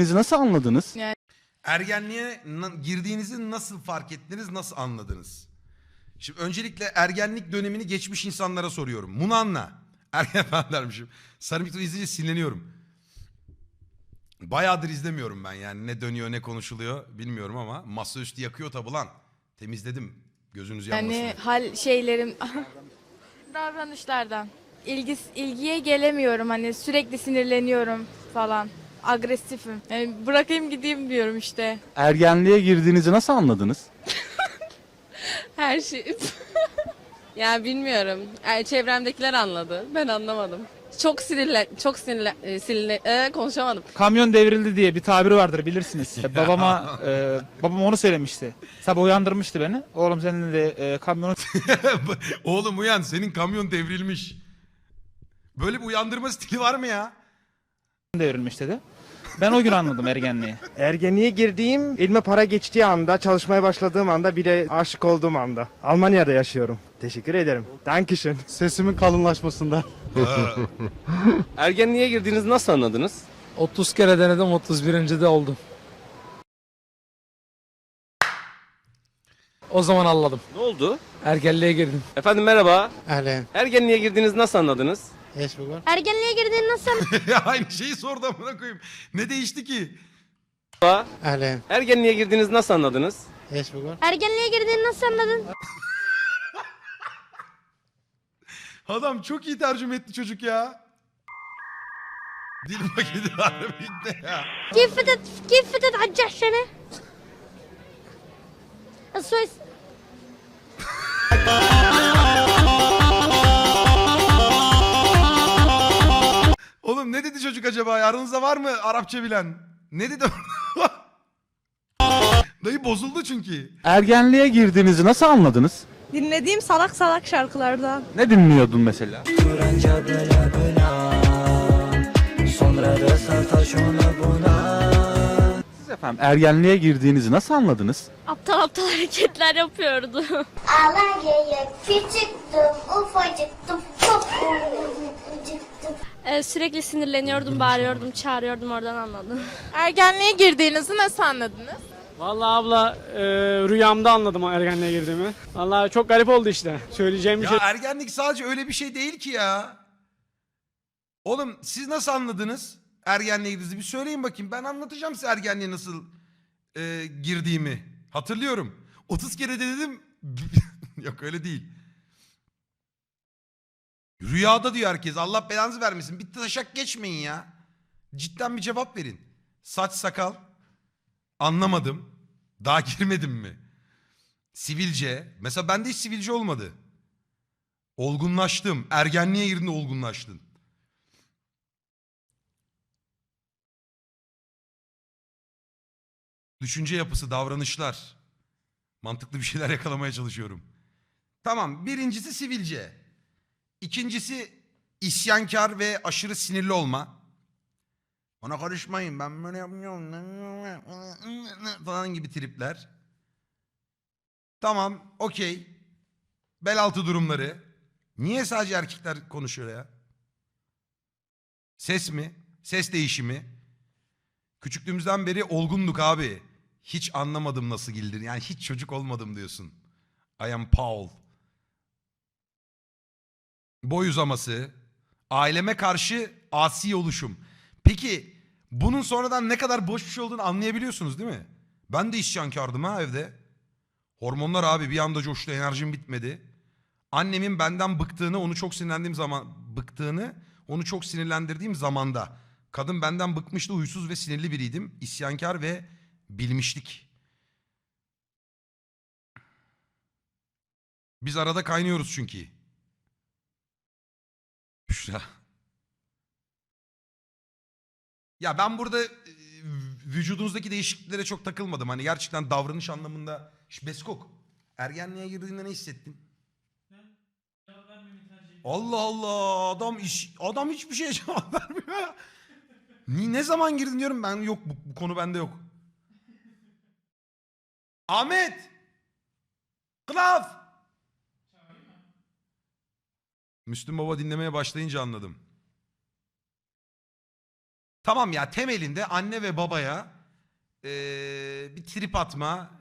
nasıl anladınız? Ergenliğe na- girdiğinizi nasıl fark ettiniz, nasıl anladınız? Şimdi öncelikle ergenlik dönemini geçmiş insanlara soruyorum. Bunu anla. Ergen falan dermişim. Sarı Mikro izleyince sinirleniyorum. Bayağıdır izlemiyorum ben yani. Ne dönüyor ne konuşuluyor bilmiyorum ama masaüstü yakıyor tabi lan. Temizledim. Gözünüz yanmasın. Yani hal şeylerim davranışlardan. İlgi, ilgiye gelemiyorum hani sürekli sinirleniyorum falan. Agresifim. Yani bırakayım gideyim diyorum işte. Ergenliğe girdiğinizi nasıl anladınız? Her şey. ya bilmiyorum. Yani çevremdekiler anladı. Ben anlamadım. Çok sinirlen, çok sinirlen, e, sinirlen, e, konuşamadım. Kamyon devrildi diye bir tabiri vardır bilirsiniz. E, Babama e, babam onu söylemişti. Sabah uyandırmıştı beni. Oğlum senin de e, kamyonun Oğlum uyan senin kamyon devrilmiş. Böyle bir uyandırma stili var mı ya? Devrilmiş dedi. Ben o gün anladım ergenliği. Ergenliğe girdiğim, elime para geçtiği anda, çalışmaya başladığım anda, bir de aşık olduğum anda. Almanya'da yaşıyorum. Teşekkür ederim. Dankeschön. Sesimin kalınlaşmasında. Ergenliğe girdiğinizi nasıl anladınız? 30 kere denedim 31. de oldum. O zaman anladım. Ne oldu? Ergenliğe girdim. Efendim merhaba. Ahlen. Ergenliğe girdiğinizi nasıl anladınız? Eş bugur. Ergenliğe girdiğini nasıl Aynı şeyi sordu amına koyayım. Ne değişti ki? Merhaba. Ahlen. Ergenliğe girdiğinizi nasıl anladınız? Eş bugur. Ergenliğe girdiğini nasıl anladın? Adam çok iyi tercüme etti çocuk ya. Dil paketi harbiden ya. كيف فتت كيف فتت على الجحشنة؟ السويس Oğlum ne dedi çocuk acaba? ya? Aranızda var mı Arapça bilen? Ne dedi? Dayı bozuldu çünkü. Ergenliğe girdiğinizi nasıl anladınız? Dinlediğim salak salak şarkılardan. Ne dinliyordun mesela? Siz efendim ergenliğe girdiğinizi nasıl anladınız? Aptal aptal hareketler yapıyordu. Alanya'ya küçüktüm, ufacıktım, çok. Ee, sürekli sinirleniyordum, bağırıyordum, çağırıyordum oradan anladım. Ergenliğe girdiğinizi nasıl anladınız? Vallahi abla e, rüyamda anladım ergenliğe girdiğimi. Vallahi çok garip oldu işte. Söyleyeceğim bir Ya şey ergenlik sadece öyle bir şey değil ki ya. Oğlum siz nasıl anladınız ergenliğe girdiğinizi? Bir söyleyin bakayım. Ben anlatacağım size ergenliğe nasıl e, girdiğimi. Hatırlıyorum. 30 kere de dedim. Yok öyle değil. Rüyada diyor herkes. Allah belanızı vermesin. Bir taşak geçmeyin ya. Cidden bir cevap verin. Saç sakal. Anlamadım. Daha girmedim mi? Sivilce. Mesela bende hiç sivilce olmadı. Olgunlaştım. Ergenliğe girdiğinde olgunlaştın. Düşünce yapısı, davranışlar. Mantıklı bir şeyler yakalamaya çalışıyorum. Tamam, birincisi sivilce. İkincisi isyankar ve aşırı sinirli olma. Ona karışmayın ben böyle yapmıyorum falan gibi tripler. Tamam, okey. Bel altı durumları. Niye sadece erkekler konuşuyor ya? Ses mi? Ses değişimi. Küçüklüğümüzden beri olgunduk abi. Hiç anlamadım nasıl gildir. Yani hiç çocuk olmadım diyorsun. I am Paul. Boy uzaması. Aileme karşı asi oluşum. Peki bunun sonradan ne kadar boş bir şey olduğunu anlayabiliyorsunuz değil mi? Ben de isyankardım ha evde. Hormonlar abi bir anda coştu enerjim bitmedi. Annemin benden bıktığını onu çok sinirlendiğim zaman bıktığını onu çok sinirlendirdiğim zamanda. Kadın benden bıkmıştı huysuz ve sinirli biriydim. İsyankar ve bilmişlik. Biz arada kaynıyoruz çünkü. Büşra. Ya ben burada e, vücudunuzdaki değişikliklere çok takılmadım. Hani gerçekten davranış anlamında. Şş, Beskok. Ergenliğe girdiğinde ne hissettin? Allah Allah adam iş adam hiçbir şeye cevap vermiyor. ya. Ne zaman girdin diyorum ben yok bu, bu konu bende yok. Ahmet. Kılaf. Müslüm Baba dinlemeye başlayınca anladım. Tamam ya temelinde anne ve babaya eee, bir trip atma,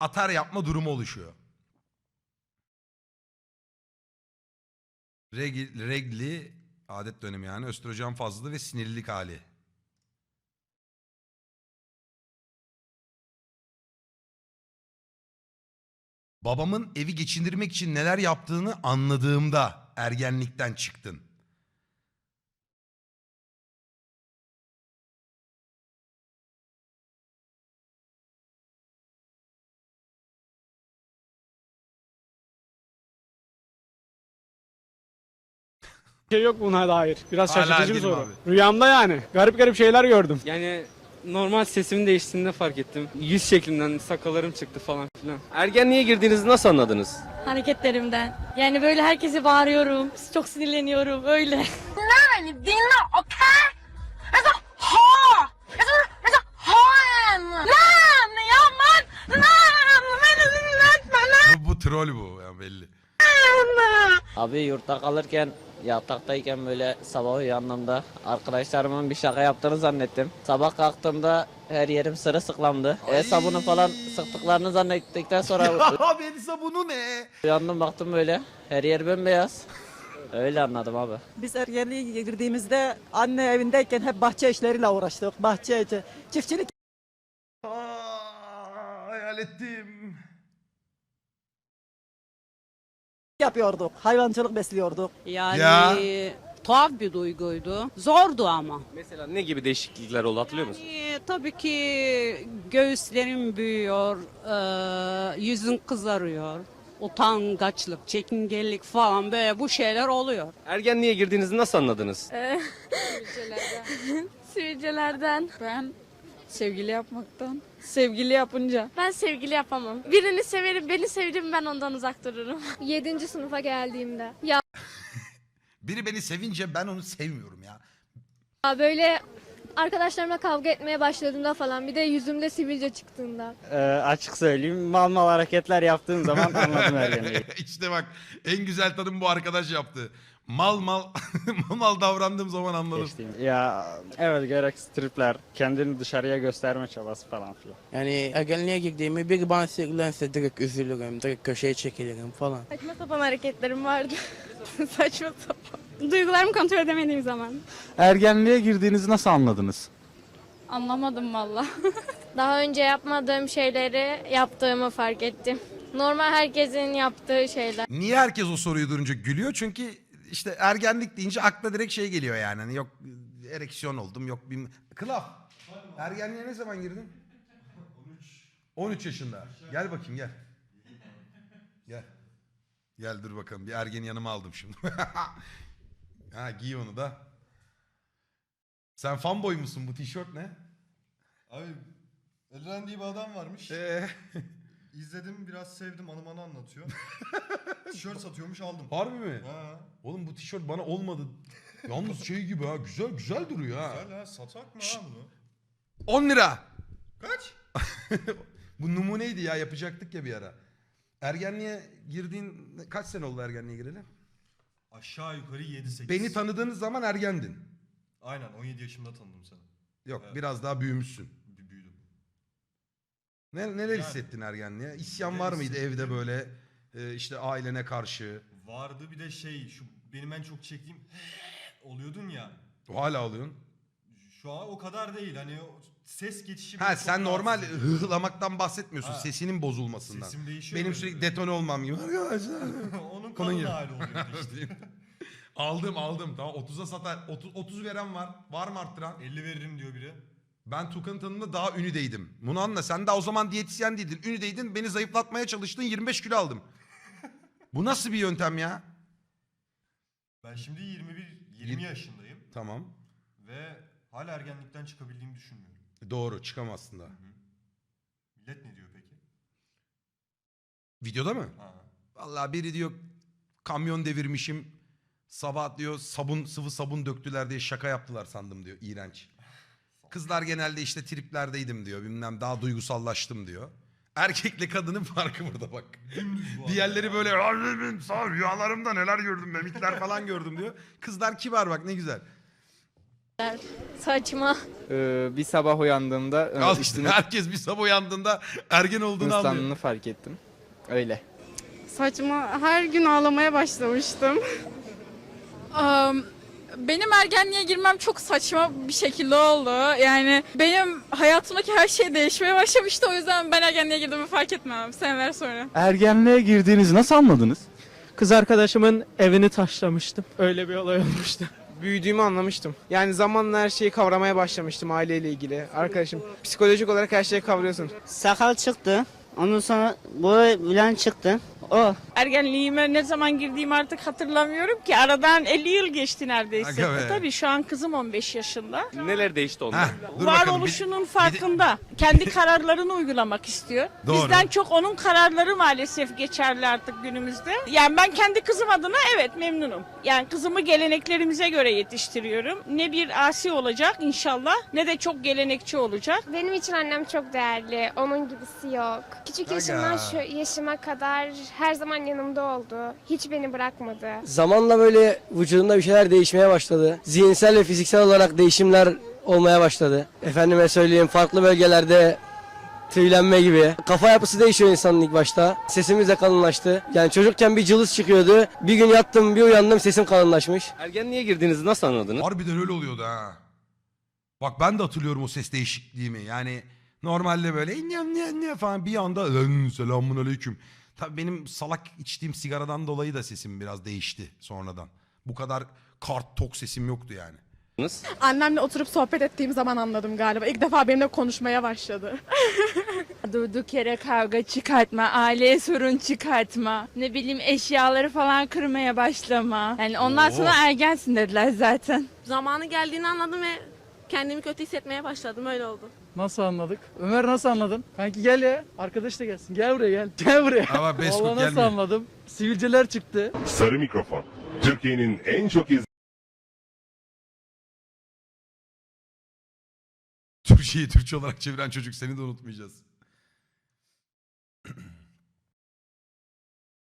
atar yapma durumu oluşuyor. Regl, regli adet dönemi yani östrojen fazlalığı ve sinirlilik hali. Babamın evi geçindirmek için neler yaptığını anladığımda ergenlikten çıktın. şey yok buna dair. Biraz Hala şaşırtıcı bir soru. abi. Rüyamda yani. Garip garip şeyler gördüm. Yani normal sesimin değiştiğini fark ettim. Yüz şeklimden sakallarım çıktı falan filan. Ergenliğe girdiğinizi nasıl anladınız? Hareketlerimden. Yani böyle herkese bağırıyorum. Çok sinirleniyorum öyle. Bu, bu troll bu ya belli. Abi yurtta kalırken yataktayken böyle sabah uyandığımda arkadaşlarımın bir şaka yaptığını zannettim. Sabah kalktığımda her yerim sırılsıklamdı. El sabunu falan sıktıklarını zannettikten sonra Abi el sabunu ne? uyandım baktım böyle her yer bembeyaz. Öyle anladım abi. Biz ergenliğe girdiğimizde anne evindeyken hep bahçe işleriyle uğraştık. Bahçe, çiftçilik Aa, hayal ettim. Yapıyorduk. Hayvancılık besliyorduk. Yani Ya. tuhaf bir duyguydu. Zordu ama. Mesela ne gibi değişiklikler oldu hatırlıyor musun? tabii ki göğüslerin büyüyor, yüzün kızarıyor. Utangaçlık, çekingenlik falan böyle bu şeyler oluyor. Ergenliğe girdiğinizi nasıl anladınız? Sivilcelerden. Ben sevgili yapmaktan, sevgili yapınca. Ben sevgili yapamam. Birini severim, beni sevdim ben ondan uzak dururum. 7. sınıfa geldiğimde. Ya Biri beni sevince ben onu sevmiyorum ya. böyle arkadaşlarımla kavga etmeye başladığımda falan bir de yüzümde sivilce çıktığında. Ee, açık söyleyeyim mal mal hareketler yaptığım zaman anladım ergenliği. işte bak en güzel tadım bu arkadaş yaptı. Mal mal mal mal davrandığım zaman anladım. Geçtiğim. Ya evet gereksiz tripler, kendini dışarıya gösterme çabası falan filan. Yani ergenliğe girdiğimi bir bana sinirlense direkt üzülürüm, direkt köşeye çekilirim falan. Saçma sapan hareketlerim vardı. Saçma sapan. Duygularımı kontrol edemediğim zaman. Ergenliğe girdiğinizi nasıl anladınız? Anlamadım valla. Daha önce yapmadığım şeyleri yaptığımı fark ettim. Normal herkesin yaptığı şeyler. Niye herkes o soruyu duyunca gülüyor? Çünkü işte ergenlik deyince akla direkt şey geliyor yani. Hani yok ereksiyon oldum yok bir... Kılaf. Ergenliğe ne zaman girdin? 13. 13 yaşında. Gel bakayım gel. Gel. Gel dur bakalım bir ergeni yanıma aldım şimdi. ha giy onu da. Sen fanboy musun bu tişört ne? Abi Elren diye bir adam varmış. Ee, İzledim biraz sevdim anı bana anlatıyor. Tişört satıyormuş aldım. harbi mi? Ha. Oğlum bu tişört bana olmadı. Yalnız şey gibi ha güzel güzel duruyor ha. Güzel ha satak mı ha bunu? 10 lira. Kaç? Bu numuneydi ya yapacaktık ya bir ara. Ergenliğe girdiğin kaç sene oldu ergenliğe gireli? Aşağı yukarı 7-8. Beni tanıdığınız zaman ergendin. Aynen 17 yaşımda tanıdım seni. Yok Evet. biraz daha büyümüşsün. Bir büyüdüm. Ne, neler Yani- hissettin ergenliğe? İsyan Neler var mıydı hissettim? evde böyle e, işte ailene karşı? Vardı bir de şey şu benim en çok çektiğim oluyordun ya. Hala alıyorsun. Şu an o kadar değil hani o ses geçişi Ha çok sen normal rahatsız hıhlamaktan bahsetmiyorsun. Ha. Sesinin bozulmasından. Sesim değişiyor Benim sürekli detone olmam gibi. Arkadaşlar. Onun kalın gibi. hali oluyordu işte. aldım aldım tamam 30'a satar. 30, 30 veren var. Var mı arttıran? 50 veririm diyor biri. Ben Tukan'ın tanımında daha ünüdeydim. Bunu anla. Sen daha o zaman diyetisyen değildin. Ünüdeydin. Beni zayıflatmaya çalıştın. 25 kilo aldım. Bu nasıl bir yöntem ya? Ben şimdi 21 20 Yirmi- yaşındayım Tamam. ve hala ergenlikten çıkabildiğimi düşünmüyorum. Doğru çıkamazsın da. Millet ne diyor peki? Videoda mı? Ha. Vallahi biri diyor kamyon devirmişim. Sabah diyor sabun sıvı sabun döktüler diye şaka yaptılar sandım diyor. İğrenç. Kızlar genelde işte triplerdeydim diyor. Bilmem daha duygusallaştım diyor. Erkekle kadının farkı burada bak. Dümdüz bu Diğerleri böyle "Ay, sağ rüyalarımda neler gördüm memitler falan gördüm diyor. Kızlar kibar bak ne güzel. Saçma. Ee, bir sabah uyandığımda e, Al işte herkes bir sabah uyandığında ergen olduğunu anlıyor. fark ettim. Öyle. Saçma. Her gün ağlamaya başlamıştım. benim ergenliğe girmem çok saçma bir şekilde oldu. Yani benim hayatımdaki her şey değişmeye başlamıştı. O yüzden ben ergenliğe girdiğimi fark etmem seneler sonra. Ergenliğe girdiğinizi nasıl anladınız? Kız arkadaşımın evini taşlamıştım. Öyle bir olay olmuştu. Büyüdüğümü anlamıştım. Yani zamanla her şeyi kavramaya başlamıştım aileyle ilgili. Arkadaşım psikolojik olarak her şeyi kavruyorsun. Sakal çıktı. Ondan sonra boy bilen çıktı. O. Ergenliğime ne zaman girdiğimi artık hatırlamıyorum ki. Aradan 50 yıl geçti neredeyse. Aga be. Tabii şu an kızım 15 yaşında. Neler değişti onda? Heh, dur bakalım. Bir- Varoluşunun farkında. Kendi kararlarını uygulamak istiyor. Doğru. Bizden çok onun kararları maalesef geçerli artık günümüzde. Yani ben kendi kızım adına evet memnunum. Yani kızımı geleneklerimize göre yetiştiriyorum. Ne bir asi olacak inşallah ne de çok gelenekçi olacak. Benim için annem çok değerli. Onun gibisi yok. Küçük yaşımdan şu yaşıma kadar her zaman yanımda oldu. Hiç beni bırakmadı. Zamanla böyle vücudunda bir şeyler değişmeye başladı. Zihinsel ve fiziksel olarak değişimler olmaya başladı. Efendime söyleyeyim farklı bölgelerde tüylenme gibi. Kafa yapısı değişiyor insanın ilk başta. Sesimiz de kalınlaştı. Yani çocukken bir cılız çıkıyordu. Bir gün yattım bir uyandım sesim kalınlaşmış. Ergenliğe girdiğinizi nasıl anladınız? Harbiden öyle oluyordu ha. Bak ben de hatırlıyorum o ses değişikliğimi. Yani normalde böyle "İnyam, nyam, nyam" falan bir anda "Lan, selamun aleyküm. Tabii benim salak içtiğim sigaradan dolayı da sesim biraz değişti sonradan. Bu kadar kart tok sesim yoktu yani. Annemle oturup sohbet ettiğim zaman anladım galiba. İlk defa benimle konuşmaya başladı. Durduk yere kavga çıkartma, aileye sorun çıkartma, ne bileyim eşyaları falan kırmaya başlama. Yani ondan Oo. sonra ergensin dediler zaten. Zamanı geldiğini anladım ve kendimi kötü hissetmeye başladım. Öyle oldu. Nasıl anladık? Ömer nasıl anladın? Kanki gel ya. Arkadaş da gelsin. Gel buraya gel. Gel buraya. Ama Beskok Vallahi nasıl gelmiyor. anladım? Sivilceler çıktı. Sarı mikrofon. Türkiye'nin en çok Türkçeyi Türkçe olarak çeviren çocuk seni de unutmayacağız.